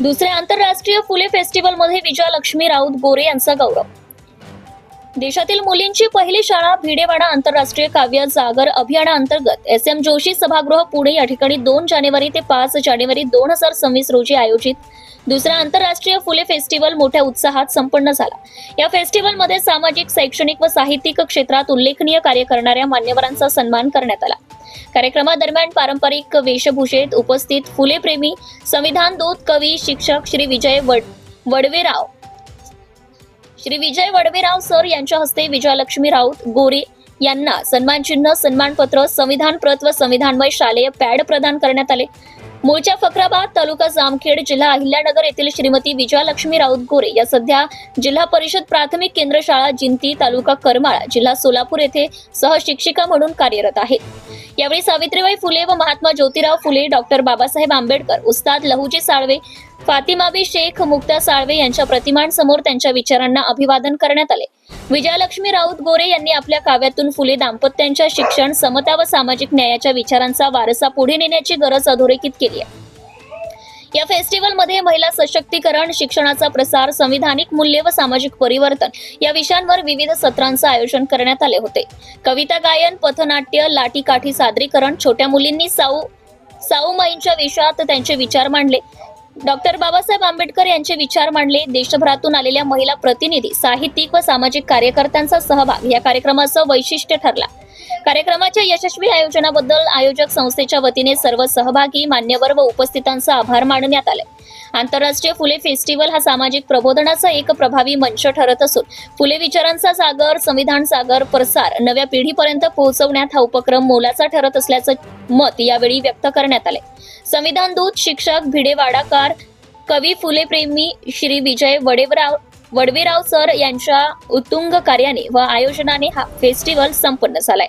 दुसऱ्या आंतरराष्ट्रीय फुले फेस्टिवलमध्ये विजयालक्ष्मी राऊत गोरे यांचा गौरव. देशातील मुलींची पहिली शाळा भिडेवाडा आंतरराष्ट्रीय काव्य जागर अभियानाअंतर्गत. एस. एम. जोशी सभागृह पुणे या ठिकाणी दोन जानेवारी ते पाच जानेवारी दोन हजार सव्वीस रोजी आयोजित दुसरा आंतरराष्ट्रीय फुले फेस्टिवल मोठ्या उत्साहात संपन्न झाला. या फेस्टिवलमध्ये सामाजिक शैक्षणिक व साहित्यिक क्षेत्रात उल्लेखनीय कार्य करणाऱ्या मान्यवरांचा सन्मान करण्यात आला. कार्यक्रमादरम्यान पारंपरिक वेशभूषेत उपस्थित फुलेप्रेमी संविधान दूत कवी शिक्षक श्री विजय वड वडवेराव. श्री विजय वडवेराव सर यांच्या हस्ते विजयालक्ष्मी राऊत गोरे यांना सन्मानचिन्ह सन्मानपत्र संविधान प्रत व संविधानमय शालेय पॅड प्रदान करण्यात आले. मूळच्या फकराबाद तालुका जामखेड जिल्हा अहिल्यानगर येथील श्रीमती विजयालक्ष्मी राऊत गोरे या सध्या जिल्हा परिषद प्राथमिक केंद्र शाळा जिंती तालुका करमाळा जिल्हा सोलापूर येथे सहशिक्षिका म्हणून कार्यरत आहेत. यावेळी सावित्रीबाई फुले व महात्मा ज्योतिराव फुले डॉक्टर बाबासाहेब आंबेडकर उस्ताद लहुजी साळवे फातिमाबी शेख मुक्ता साळवे यांच्या प्रतिमांसमोर त्यांच्या विचारांना अभिवादन करण्यात आले. विजयलक्ष्मी राऊत गोरे यांनी आपल्या काव्यातून फुले दाम्पत्यांच्या शिक्षण समता व सामाजिक न्यायाच्या विचारांचा वारसा पुढे नेण्याची गरज अधोरेखित केली आहे. या फेस्टिवलमध्ये महिला सशक्तीकरण शिक्षणाचा प्रसार संविधानिक मूल्य व सामाजिक परिवर्तन या विषयांवर विविध सत्रांचं आयोजन करण्यात आले होते. कविता गायन पथनाट्य लाठीकाठी सादरीकरण छोट्या मुलींनी साऊ साऊमाईंच्या विषयात त्यांचे विचार मांडले. डॉक्टर बाबासाहेब आंबेडकर यांचे विचार मांडले. देशभरातून आलेल्या महिला प्रतिनिधी साहित्यिक व सामाजिक कार्यकर्त्यांचा सहभाग या कार्यक्रमाचं वैशिष्ट्य ठरला. कार्यक्रमाच्या यशस्वी आयोजनाबद्दल आयोजक संस्थेच्या वतीने सर्व सहभागी मान्यवर व उपस्थितांचा आभार मानण्यात आले. आंतरराष्ट्रीय फुले फेस्टिवल हा सामाजिक प्रबोधनाचा एक प्रभावी मंच ठरत असून फुले विचारांचा सागर संविधान सागर प्रसार नव्या पिढीपर्यंत पोहोचवण्यात हा उपक्रम मोलाचा ठरत असल्याचं मत यावेळी व्यक्त करण्यात आले. संविधान दूत शिक्षक भिडे वाडाकार कवी फुले प्रेमी श्री विजय वडेवराव वडवेराव सर यांच्या उत्तुंग कार्याने व आयोजनाने हा फेस्टिवल संपन्न झालाय.